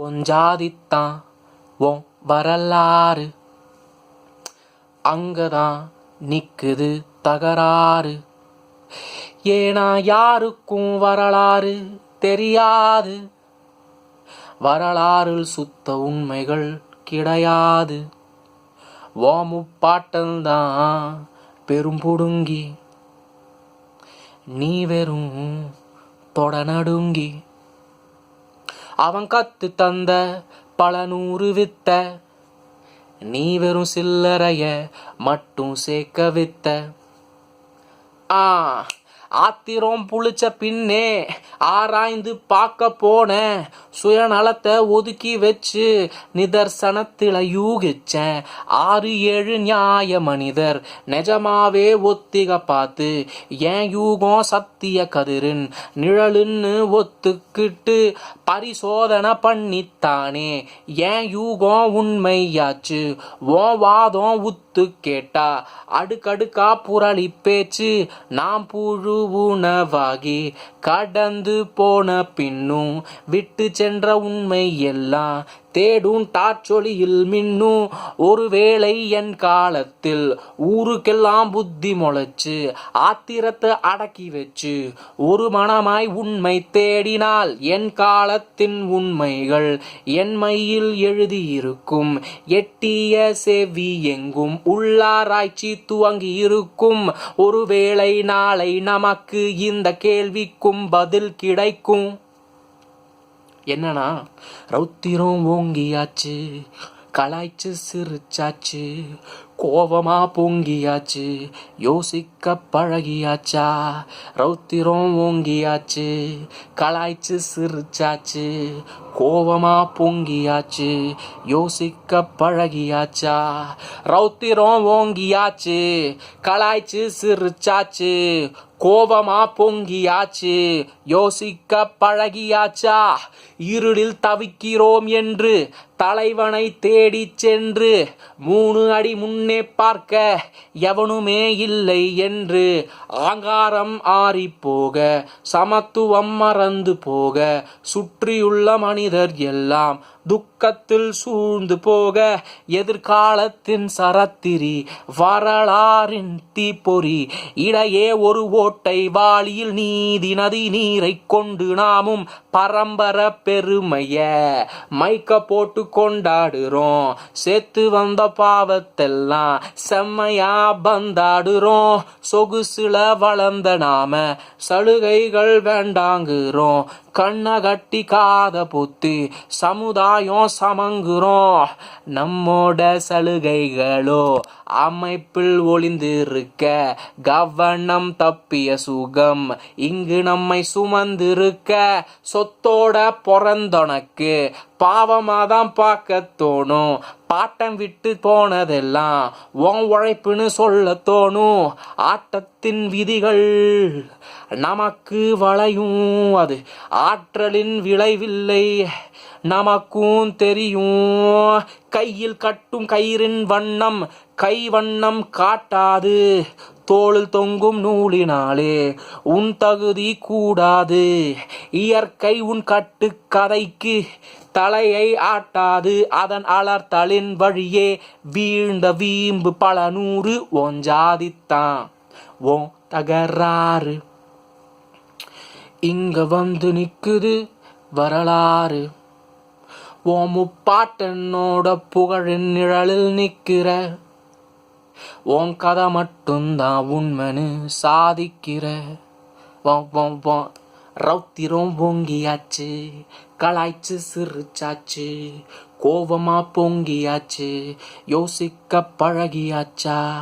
ஒஞ்சாதித்தான் உன் வரலாறு. அங்கதான் நிக்குது தகராறு. ஏனா யாருக்கும் வரலாறு தெரியாது. வரலாறு சுத்த உண்மைகள் கிடையாது. ஓமுப்பாட்டல்தான் பெரும்புடுங்கி நீ வெறும் தொட நடுங்கி. அவன் கத்து தந்த பல நூறு வித்த. நீ வெறும் சில்லறைய மட்டும் சேர்க்க வித்த. ஆ ஆத்திரம் புளிச்ச பின்னே ஆராய்ந்து பார்க்க போன சுயநலத்தை ஒதுக்கி வச்சு நிதர்சனத்தில யூகிச்சேன். ஆறு ஏழு நியாய மனிதர் நிஜமாவே ஒத்திக பார்த்து ஏன் யூகம் சத்திய கதிரின் நிழலுன்னு ஒத்துக்கிட்டு பரிசோதனை பண்ணித்தானே? ஏன் யூகம் உண்மையாச்சு? ஓ வாதம் உத்து கேட்டா அடுக்கடுக்கா புரளி பேச்சு நாம் புழு உணவாகி கடந்து போன பின்னும் விட்டு சென்ற உண்மை எல்லாம் தேடும் டாற்றொலியில் மின்னும் ஒருவேளை என் காலத்தில் ஊருக்கெல்லாம் புத்தி முளைச்சு ஆத்திரத்தை அடக்கி வச்சு ஒரு மனமாய் உண்மை தேடினால் என் காலத்தின் உண்மைகள் என் மையில் எழுதியிருக்கும். எட்டிய செவி எங்கும் உள்ளாராய்ச்சி துவங்கி இருக்கும் ஒருவேளை நாளை நமக்கு இந்த கேள்விக்கும் பதில் கிடைக்கும். என்னன்னா ரௌத்திரம் ஓங்கியாச்சு கலாய்ச்சு சிரிச்சாச்சு கோவமா பொங்கியாச்சு. யோசிக்க பழகியாச்சா. ரௌத்திரம் ஓங்கியாச்சு. கலாய்ச்சு சிரிச்சாச்சு. கோவமா பொங்கியாச்சு. யோசிக்க பழகியாச்சா. ரௌத்திரம் ஓங்கியாச்சு. கலாய்ச்சு சிரிச்சாச்சு. கோபமா பொங்கியாச்சு. யோசிக்க பழகியாச்சா. இருளில் தவிக்கிறோம் என்று தலைவனை தேடிச் சென்று மூணு அடி முன்னே பார்க்க எவனுமே இல்லை என்று ஆங்காரம் ஆறி போக சமத்துவம் மறந்து போக சுற்றியுள்ள மனிதர் எல்லாம் துக்கத்தில் சூழ்ந்து போக எதிர்காலத்தின் சரத்திரி வரலாறின் தீப்பொறி. இடையே ஒரு ஓட்டை வாளியில் நீதி நதி நீரை கொண்டு நாமும் பரம்பர பெருமைய மைக்க போட்டு கொண்டாடுறோம். சேர்த்து வந்த பாவத்தெல்லாம் செம்மையா பந்தாடுறோம். சொகுசுல வளர்ந்த நாம சலுகைகள் வேண்டாங்குறோம். கண்ணை கட்டி காத பொத்து சமுதாயம் சமங்குறோம் நம்மோட சலுகைகளோ அமைப்பில் ஒளிந்திருக்க கவனம் தப்பிய சுகம் இங்கு நம்மை சுமந்திருக்க சொத்தோட பிறந்தொனக்கு பாவமாதான் பார்க்க தோணும். பாட்டம் விட்டு போனதெல்லாம் உன் உழைப்புன்னு சொல்ல தோணும். ஆட்டத்தின் விதிகள் நமக்கு வளையும். அது ஆற்றலின் விளைவில்லை. நமக்கும் தெரியும். கையில் கட்டும் கயிறின் வண்ணம் கை வண்ணம் காட்டாது. தோளில் தொங்கும் நூலினாலே உன் தகுதி கூடாது. இயற்கை உன் கட்டு கதைக்கு தலையை ஆட்டாது. அதன் அலர்த்தலின் வழியே வீழ்ந்த வீம்பு பல நூறு ஒஞ்சாதித்தான் ஓ தகராறு. இங்க வந்து நிற்குது வரலாறு. ஓ முப்பாட்டனோட புகழின் நிழலில் நிற்கிற. உன் கதை மட்டும்தான் உண்மைன்னு சாதிக்கிற. ரௌத்திரம் பொங்கியாச்சு. கலாய்ச்சு சிரிச்சாச்சு. கோபமா பொங்கியாச்சு. யோசிக்க பழகியாச்சா?